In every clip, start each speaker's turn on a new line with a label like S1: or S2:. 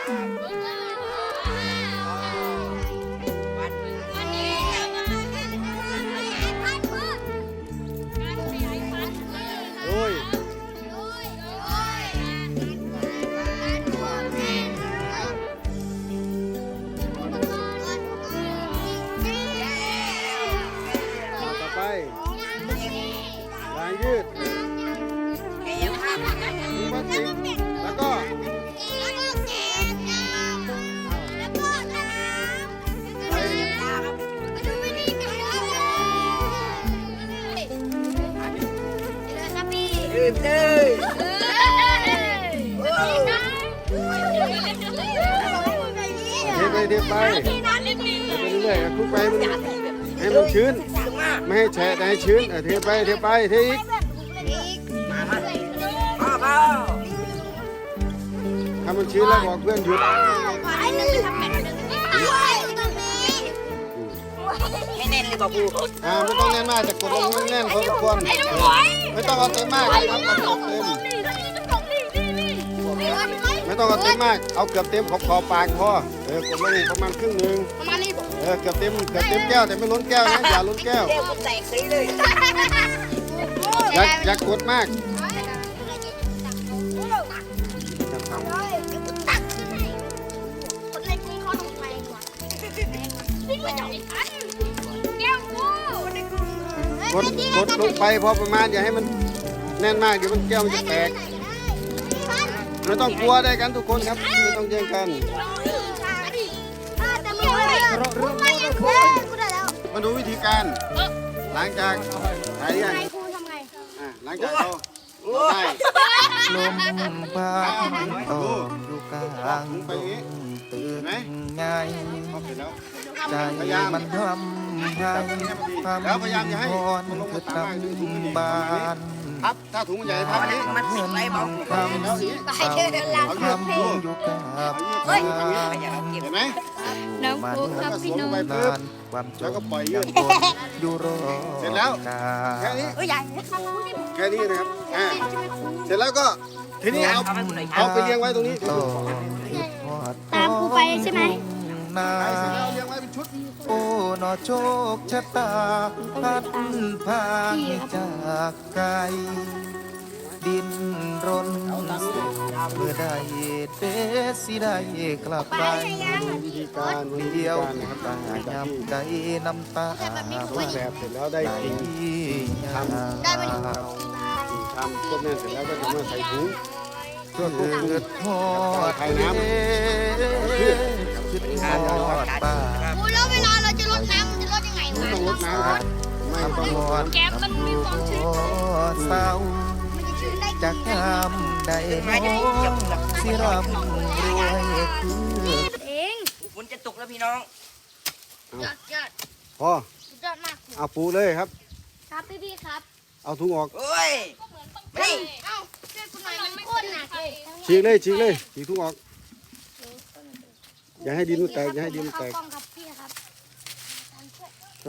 S1: วันนี้จะมาขยายพันธุ์พืชการขยายพันธุ์พืช
S2: โอ้ย
S1: โอ้ยโอ้ยการรวมแม่เย้
S2: ต่อไปยางยืด
S1: กา มเลย
S3: เอ้
S1: ยนะ
S2: เทไปเทไป
S1: ที่น้ำนิดนึง
S2: เทไปเรื่อยๆคลุกไปให้มันให้มันชื้น ไม่ให้แฉะแต่ให้ชื้นเออเทไปเทไปเทอีก
S3: มามาพ่อพ่อ
S2: ถ้ามันชื้นแล้วบอกเพื่อนหยุด
S1: ขอให้นึงทำแน่น
S3: เลยบอกปู
S2: อ่าไม่ต้องแน่นมากแต่กดลงแน่นๆพอสมควร
S1: ไอ้ลูกหอย
S2: ไม่ต้องเอาเต็มมากนะครับเอาเกือบเต็ม
S1: นี่ต้องนี่นี่นี่นี่
S2: ไม่ต้องเอาเต็มมาก เอาเกือบเต็มขอบขอบปากพอเออกดลงประมาณครึ่งหนึ่ง
S1: ประมาณนี้ผม
S2: เออเกือบเต็มเกือบเต็มแก้วแต่ไม่ล้นแก้วนะอย่าล้นแก้ว
S3: เรียกผมแตกสีเลย
S2: อย่าอย่ากดมากอย่าทำ
S1: ตักขึ้นให้คนเล่นที่เขาทำไมวะวิ่งไปจับอันแก้วกู
S2: กดกดลงไปพอประมาณอย่าให้มันแน่นมากเดี๋ยวมันแก้วมันจะแตกไม่ต้องกลัวได้กันทุกคนครับไม่ต้องแย่งกันมาดูวิธีการหลังจากถ่ายยังอะหลังจากเราเราได้
S4: ลมพัดตอกอยู่กลาง ดงตื่นไง
S2: เอาเสร็จแล้ว
S4: ใจมันทำให้ทำ
S2: แล้วพยายามอย่าให้
S4: พร
S2: มันลง
S4: คื
S2: มา
S4: อ
S2: ตามมากดึงถุง
S4: ตำ
S2: ให้ดี
S4: บาน
S2: ครับถ้าถุงมันใหญ่ทับนี้
S3: มันสิบไรบอก
S4: คำ
S2: แล้วนี้
S1: ไปเดินหลัง
S4: คำอยู่กับ
S2: เอายืด
S4: บ้า
S2: เอายืด
S4: น
S2: เห็นไหม
S1: น้องฟุ๊กครับพี่น้อง
S4: นานวันจ
S2: แล้วก็
S4: น
S2: ปล่อยยืด
S4: บนอยู่รอ
S2: เสร็จแล้ว
S4: กา
S2: แค่นี้
S1: เอ้ยใหญ่
S2: แค่นี้นะครับอ่าเสร็จแล้วก็ทีนี้เอา
S3: เอาไปคุณหน่อยครั
S2: เอา
S3: บ
S2: ไปเรียงไว้ตรงนี้
S4: นา
S2: ยงไว้เป็นชุด
S4: โอ้นอโชคชะตาพัดพาจากไกล ดินรนเมื่อได้เดสิได้กลับไป
S2: วิธีการวิธี
S4: เดียว
S2: การนะครับ
S4: ตา
S2: หลังจากที่
S4: ยำใจน้ำตา
S2: รูปแบบเสร็จแล้วได้จริง
S4: ทำ
S2: ทำครบแน่เสร็จแล้วก็จะมาใส่ถุงเพื่อควบคุม
S4: เกิดหอด
S2: ไข่น้ำ
S4: คิดหอดป่า
S1: ครูแล้วเวลาเราจะลดน้ำมันจะลดยังไง
S2: ไม่
S1: วะ
S2: ต้องลดน้ำครับไม่ต้องลด
S4: หอด
S1: แก๊สมันมีความชื้น
S4: เศร้า
S1: มันจะชื้นได้
S4: จากงามใดน้องสิร่ำรวยคือ
S1: เอง
S3: ฝนจะตกแล้วพี่น้อง
S1: ยอดยอด
S2: พอ
S1: สุดยอดมาก
S2: เอาปูเลยครับ
S1: ครับพี่พี่ครับ
S2: เอาถุงออก
S3: โอ้ยไม่
S1: เอ้าช่วยคุณหน่อยมันโคตรหนักเลย
S2: ฉีกเลยฉีกเลยฉีกถุงออก อย่าให้ดินมันแตก อย่าให้ดินมันแตก
S1: กล้องครับพี่ครับ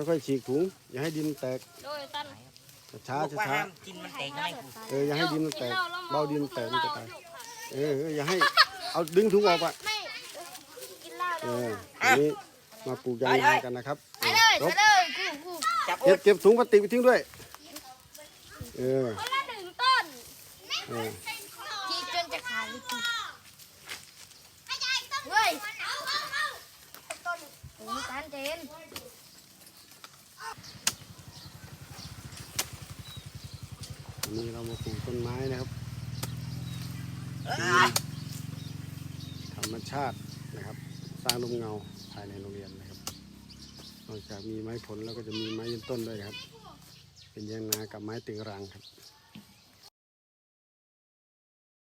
S2: ค่อยๆฉีกถุง อย่าให้ดินมันแตก
S1: โดยตัน
S2: ช้า
S3: บอกว่า
S2: ช้า
S3: ห้ามกินมันแตกง่ายครู
S2: ๆเอออย่าให้ดินมันแตก เบาดินมันแตกมันจะตาย เออเอออย่าให้ เอาดึงถุงออกอะ
S1: ไม่กินเหล้า
S2: เอ
S1: แล้ว
S2: อทีนี้มาปลูกยางนากันนะครับ
S1: ไปเลย
S2: ค
S1: ไป
S2: รับ
S1: เลยกูกู
S3: จับ
S2: เก็บเก็บถุงพลาสติกไปทิ้งด้วย เออ
S1: คนละหนึ่งต้น
S2: เออ
S1: จีจนจะขาดเลยเฮ้ยต้นโอ้ยการเจน
S2: วั นนี้เรามาปลูกต้นไม้นะครับ ธรรมชาตินะครับ สร้างร่มเงาภายในโรงเรียนนะครับ นอกจากมีไม้ผลแล้วก็จะมีไม้ยืนต้นด้วยครับ เป็นยางนากับไม้ตึงรังครับ